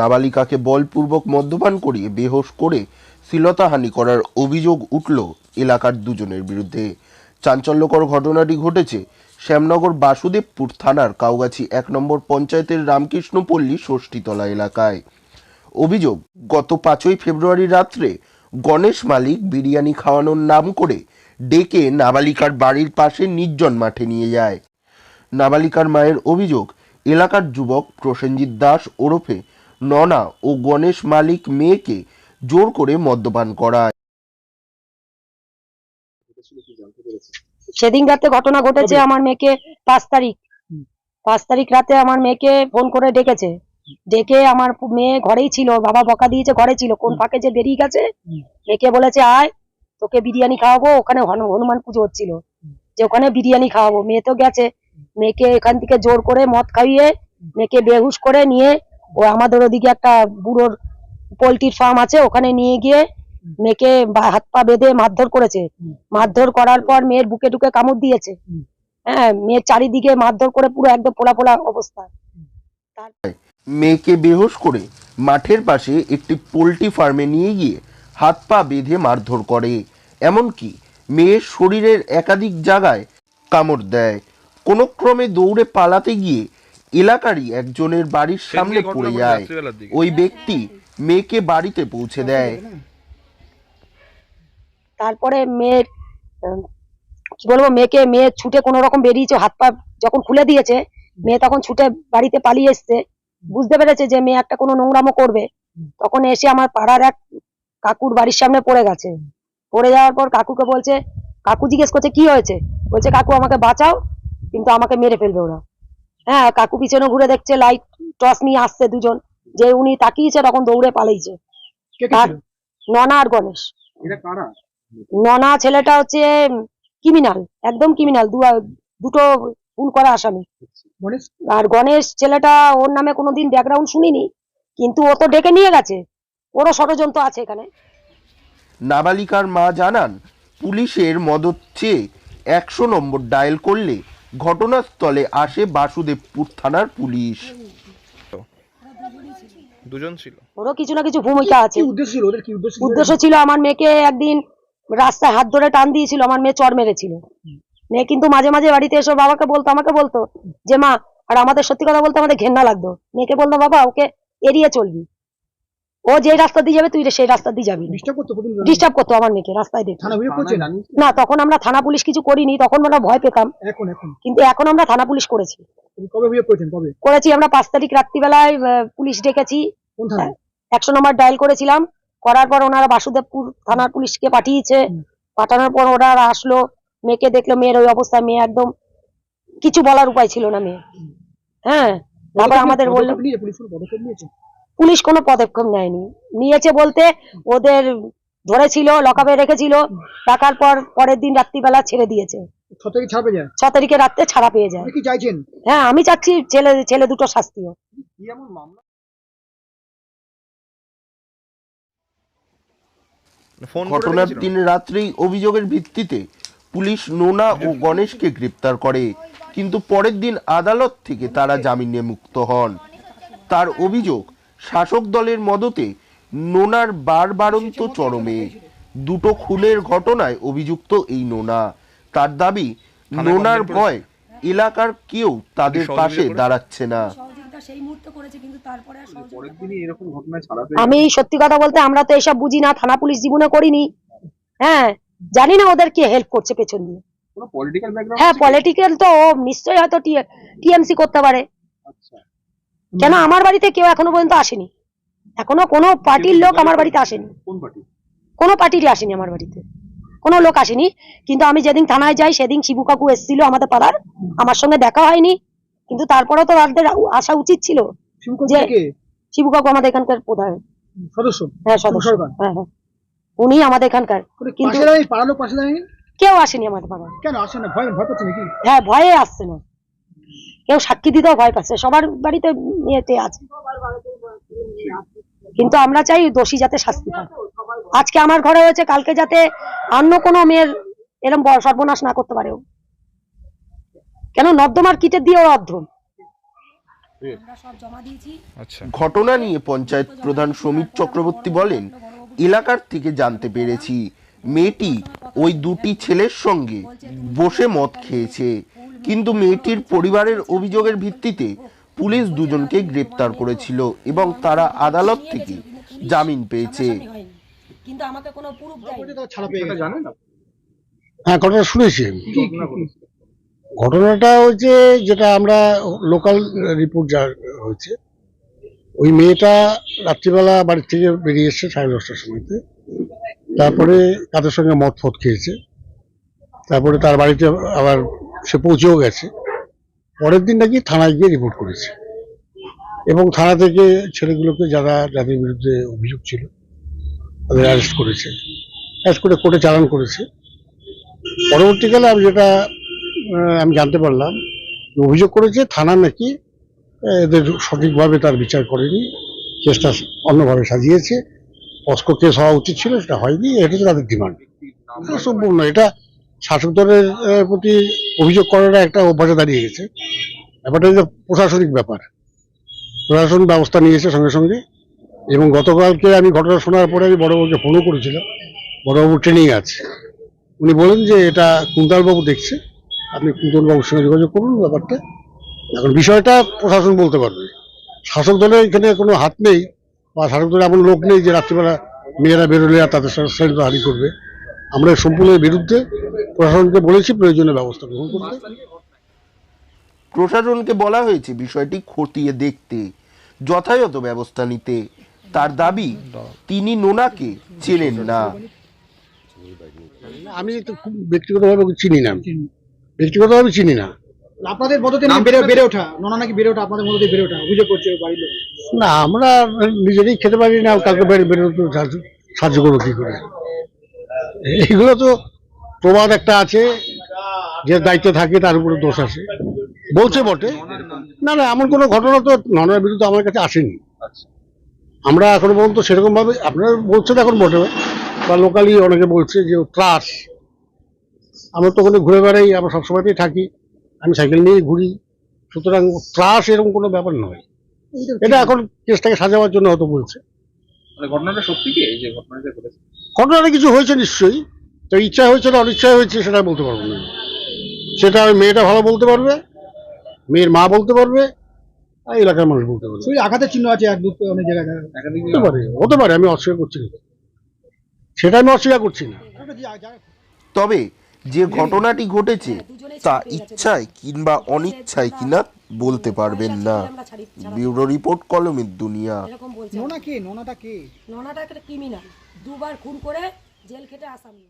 নাবালিকাকে বলপূর্বক মদ্যপান করিয়ে বেহোশ করে শ্লীলতাহানি করার অভিযোগ উঠল এলাকার দুজনের বিরুদ্ধে। চাঞ্চল্যকর ঘটনাটি ঘটেছে শ্যামনগর বাসুদেবপুর থানার কাউগাছি এক নম্বর পঞ্চায়েতের রামকৃষ্ণপল্লী ষষ্ঠীতলা এলাকায়। অভিযোগ, গত পাঁচই ফেব্রুয়ারি রাত্রে গণেশ মালিক বিরিয়ানি খাওয়ানোর নাম করে ডেকে নাবালিকার বাড়ির পাশে নির্জন মাঠে নিয়ে যায়। নাবালিকার মায়ের অভিযোগ, এলাকার যুবক প্রসেনজিৎ দাস ওরফে ননা ও গণেশ মালিক মেয়েকে জোর করে মদ্যপান করায়। সেদিন রাতে ঘটনা ঘটেছে আমার মেয়েকে পাঁচ তারিখ। পাঁচ তারিখ রাতে আমার মেয়েকে ফোন করে ডেকেছে। ডেকে আমার মেয়ে ঘরেই ছিল বাবা বকা দিয়েছে ঘরে ছিল। কোন ফাঁকে যে বেরিয়ে গেছে মেয়েকে বলেছে আয় তোকে বিরিয়ানি খাওয়াবো। ওখানে হনু- হনুমান পুজো হচ্ছিল। যে ওখানে বিরিয়ানি খাওয়াবো। মেয়ে তো গেছে। মেয়েকে এখান থেকে জোর করে মদ খাইয়ে মেয়েকে বেহুশ করে নিয়ে ও আমাদের ওদিকে একটা বুড়োর পোল্ট্রির ফার্ম আছে, ওখানে নিয়ে গিয়ে মেয়েকে হাত পা বেঁধে মারধর করেছে। মারধর করার পর মেয়ের বুকে টুকে কামড় দিয়েছে। হ্যাঁ মেয়ের চারিদিকে মারধর করে পুরো একদম পোলা পোলা অবস্থা। মেয়েকে বেহোশ করে মাঠের পাশে একটি পোল্ট্রি ফার্মে নিয়ে গিয়ে হাত পা বেঁধে মারধর করে। এমনকি মেয়ের শরীরের একাধিক জায়গায় কামড় দেয়। কোনো ক্রমে দৌড়ে পালাতে গিয়ে এলাকারই একজনের বাড়ির সামনে পড়ে যায়। ওই ব্যক্তি মেয়েকে বাড়িতে পৌঁছে দেয়। তারপরে মেয়ের কি বলব মেয়েকে মেয়ে ছুটে কোনো রকম বেরিয়েছে হাত পা যখন খুলে দিয়েছে মেয়ে তখন ছুটে বাড়িতে পালিয়ে এসছে। বুঝতে পেরেছে যে মেয়ে একটা কোনো নোংরামো করবে। তখন এসে আমার পাড়ার এক কাকুর বাড়ির সামনে পড়ে গেছে। পড়ে যাওয়ার পর কাকুকে বলছে কাকু জিজ্ঞেস করছে কি হয়েছে? বলছে কাকু আমাকে বাঁচাও কিন্তু আমাকে মেরে ফেলবে ওরা। হ্যাঁ কাকু পিছনে ঘুরে দেখছে লাইট টস নিয়ে আসছে দুজন। যে উনি তাকিয়েছে তখন দৌড়ে পালিয়েছে কে কে আর ছিল? ননা আর গণেশ। এরা ননা ছেলেটা হচ্ছে ক্রিমিনাল একদম ক্রিমিনাল দুটো খুন করা আসামি। আর গণেশ ছেলেটা ওর নামে কোনোদিন ব্যাকগ্রাউন্ড শুনিনি কিন্তু ও তো ডেকে নিয়ে গেছে। ওরও ষড়যন্ত্র আছে এখানে। নাবালিকার মা জানান পুলিশের মদত চেয়ে একশো নম্বর ডায়াল করলে ঘটনাস্থলে আসে বাসুদেবপুর থানার পুলিশ। দুজন ছিল। ওরও কিছু না কিছু ভূমিকা আছে। উদ্দেশ্য ছিল ওদের? কি উদ্দেশ্য উদ্দেশ্য ছিল আমার মেয়েকে একদিন রাস্তায় হাত ধরে টান দিয়েছিল আমার মেয়ে চর মেরেছিল। মেয়ে কিন্তু মাঝে মাঝে বাড়িতে এসে বাবাকে বলতো আমাকে বলতো যে মা আর আমাদের সত্যি কথা বলতে আমাদের ঘেন্না লাগতো। মেয়েকে বলতো বাবা ওকে এড়িয়ে চলবি। ও যে রাস্তা দিয়ে যাবে তুই সেই রাস্তা দিয়ে যাবি। ডিস্টার্ব করতে আমার মেয়েকে রাস্তায় দেখে না তখন আমরা থানা পুলিশ কিছু করিনি তখন আমরা ভয় পেতাম। কিন্তু এখন আমরা থানা পুলিশ করেছি। করেছি আমরা পাঁচ তারিখ রাত্রিবেলায় পুলিশ ডেকেছি। একশো নম্বর ডায়াল করেছিলাম। করার পর ওনারা বাসুদেবপুর থানার পুলিশকে পাঠিয়েছে। পাঠানোর পর ওনারা আসলো মেয়েকে দেখল মেয়ের ওই অবস্থা মেয়ে একদম কিছু বলার উপায় ছিল না মেয়ে হ্যাঁ তারপর আমাদের বলল পুলিশ পুলিশ কোনো পদক্ষেপ নেয়নি। নিয়েছে বলতে ওদের ধরেছিল লকাপে রেখেছিল রাখার পর পরের দিন রাত্রিবেলা ছেড়ে দিয়েছে। ছ তারিখে রাত্রে ছাড়া পেয়ে যায়। হ্যাঁ আমি চাচ্ছি ছেলে ছেলে দুটো শাস্তি হোক কি এমন মামলা? ফোন ঘটনার দিন রাত্রেই অভিযোগের ভিত্তিতে পুলিশ নোনা ও গণেশকে গ্রেপ্তার করে। কিন্তু পরের দিন আদালত থেকে তারা জামিনে মুক্ত হন। তার অভিযোগ শাসক দলের মদতে নোনার বারবারন্ত চরমে দুটো খুনের ঘটনায় অভিযুক্ত এই নোনা। তার দাবি নোনার ভয় এলাকার কেউ তাদের পাশে দাঁড়াচ্ছে না। আমি সত্যি কথা বলতে আমরা তো এসব বুঝি না থানা পুলিশ জীবনে করিনি। হ্যাঁ জানি না ওদের কে হেল্প করছে পেছন দিয়ে। হ্যাঁ পলিটিক্যাল তো নিশ্চয়ই হয়তো টিএমসি করতে পারে। আচ্ছা। কেন আমার বাড়িতে কেউ এখনও পর্যন্ত আসেনি? এখনও কোনো পার্টির লোক আমার বাড়িতে আসেনি। কোন পার্টি? কোনো পার্টিরই আসেনি আমার বাড়িতে। কোনো লোক আসেনি। কিন্তু আমি যেদিন থানায় যাই সেদিন শিবু কাকু এসেছিল আমাদের পাড়ার। আমার সঙ্গে দেখা হয়নি। কিন্তু তারপরেও তো তাদের আসা উচিত ছিল যে- শিবু কাকু আমাদের এখানকার প্রধান। সদস্য? হ্যাঁ সদস্য। হ্যাঁ হ্যাঁ। উনি আমাদের এখানকার। কিন্তু কেউ আসেনি আমাদের পাড়ায়। কেন আসে না? ভয় ভয় পাচ্ছে নাকি? হ্যাঁ ভয়ে আসছে না। কেউ সাক্ষী দিতেও ভয় পাচ্ছে। সবার বাড়িতে ইয়েতে আছে। কিন্তু আমরা চাই দোষী যাতে শাস্তি পায়। আজকে আমার ঘরে হয়েছে কালকে যাতে অন্য কোনো মেয়ের এরকম সর্বনাশ না করতে পারে কেন? নর্দমার কিটের দিয়ে ও অর্ধম আমরা সব জমা দিয়েছি। আচ্ছা। ঘটনা নিয়ে পঞ্চায়েত প্রধান সমীর চক্রবর্তী বলেন এলাকার থেকে জানতে পেরেছি মেয়েটি ওই দুটি ছেলের সঙ্গে বসে মদ খেয়েছে। কিন্তু মেয়েটির পরিবারের অভিযোগের ভিত্তিতে পুলিশ দুজনকে গ্রেপ্তার করেছিল এবং তারা আদালত থেকে জামিন পেয়েছে। কিন্তু আমাকে কোনো প্রুফ ছাড়া পেয়ে জানেন হ্যাঁ ঘটনা শুনেছি ঘটনাটা হচ্ছে যেটা আমরা লোকাল রিপোর্ট যা হয়েছে ওই মেয়েটা রাত্রিবেলা বাড়ি থেকে বেরিয়ে এসছে সাড়ে দশটার সময়তে তারপরে তাদের সঙ্গে মদ ফদ খেয়েছে। তারপরে তার বাড়িতে আবার সে পৌঁছেও গেছে। পরের দিন নাকি থানায় গিয়ে রিপোর্ট করেছে। এবং থানা থেকে ছেলেগুলোকে যারা যাদের বিরুদ্ধে অভিযোগ ছিল, তাদের অ্যারেস্ট করেছে। অ্যারেস্ট করে কোর্টে চালান করেছে। পরবর্তীকালে আমি যেটা আমি জানতে পারলাম অভিযোগ করেছে, থানা নাকি এদের সঠিকভাবে তার বিচার করেনি, কেসটা অন্যভাবে সাজিয়েছে। অস্ক কেস হওয়া উচিত ছিল, সেটা হয়নি, এটা হচ্ছে তাদের ডিমান্ড সম্পূর্ণ এটা শাসক দলের প্রতি অভিযোগ করাটা একটা অভ্যাসে দাঁড়িয়ে গেছে। ব্যাপারটা হচ্ছে প্রশাসনিক ব্যাপার। প্রশাসন ব্যবস্থা নিয়েছে সঙ্গে সঙ্গে এবং গতকালকে আমি ঘটনা শোনার পরে আমি বড়বাবুকে ফোনও করেছিলাম। বড়বাবু ট্রেনিং আছে। উনি বলেন যে এটা কুন্তলবাবু দেখছে। আপনি কুন্তলবাবুর সঙ্গে যোগাযোগ করুন ব্যাপারটা। এখন বিষয়টা প্রশাসন বলতে পারবে। শাসক দলের এখানে কোনো হাত নেই বা শাসক দলের এমন লোক নেই যে রাত্রিবেলা মেয়েরা বেরোলে আর তাদের সঙ্গে শ্রেণি হারি করবে। আমরা সম্পূর্ণ বিরুদ্ধে প্রশাসনকে বলেছি প্রয়োজনীয় ব্যবস্থা গ্রহণ করতে। প্রশাসনকে বলা হয়েছে বিষয়টি খতিয়ে দেখতে যথাযথ ব্যবস্থা নিতে। তার দাবি তিনি নোনাকে চেনেন না। আমি তো খুব ব্যক্তিগতভাবে চিনি না। ব্যক্তিগতভাবে চিনি না। আপনাদের নাকি বেড়ে বেড়ে ওঠা নোনা নাকি বেড়ে ওঠা আপনাদের মদতে বেড়ে ওঠা অভিযোগ করছে বাড়ির লোক। না আমরা নিজেরাই খেতে পারি না কাউকে বের বেরোতে সাহায্য সাহায্য করব কি করে? এইগুলো তো প্রবাদ একটা আছে যে দায়িত্বে থাকে তার উপরে দোষ আছে। বলছে বটে। না না এমন কোনো ঘটনা তো ননার বিরুদ্ধে আমার কাছে আসেনি। আমরা এখন পর্যন্ত সেরকমভাবে আপনারা বলছেন এখন বটে। বা লোকালি অনেকে বলছে যে ত্রাস। আমরা তো ওখানে ঘুরে বেড়াই আমরা সবসময়তেই থাকি। আমি সাইকেল নিয়েই ঘুরি। সুতরাং ত্রাস এরকম কোনো ব্যাপার নয়। এটা এখন কেসটাকে সাজাবার জন্য হয়তো বলছে। মানে ঘটনাটা সত্যি কি? এই যে ঘটনাটা ঘটেছে। ঘটনাটা কিছু হয়েছে নিশ্চয়ই। তো ইচ্ছা হয়েছে না অনিচ্ছায় হয়েছে সেটা বলতে পারব না। সেটা ওই মেয়েটা ভালো বলতে পারবে মেয়ের মা বলতে পারবে আর এলাকার মানুষ বলতে পারবে। শরীরে আঘাতের চিহ্ন আছে এক দু অনেক জায়গায়। হতে পারে হতে পারে আমি অস্বীকার করছি না। সেটা আমি অস্বীকার করছি না। তবে যে ঘটনাটি ঘটেছে তা ইচ্ছায় কিংবা অনিচ্ছায় কিনা বলতে পারবেন না। ব্যুরো রিপোর্ট কলমের দুনিয়া। নোনা কে? নোনাটা কে? নোনাটা একটা ক্রিমিনাল। দুবার খুন করে জেল খেটে আসামি।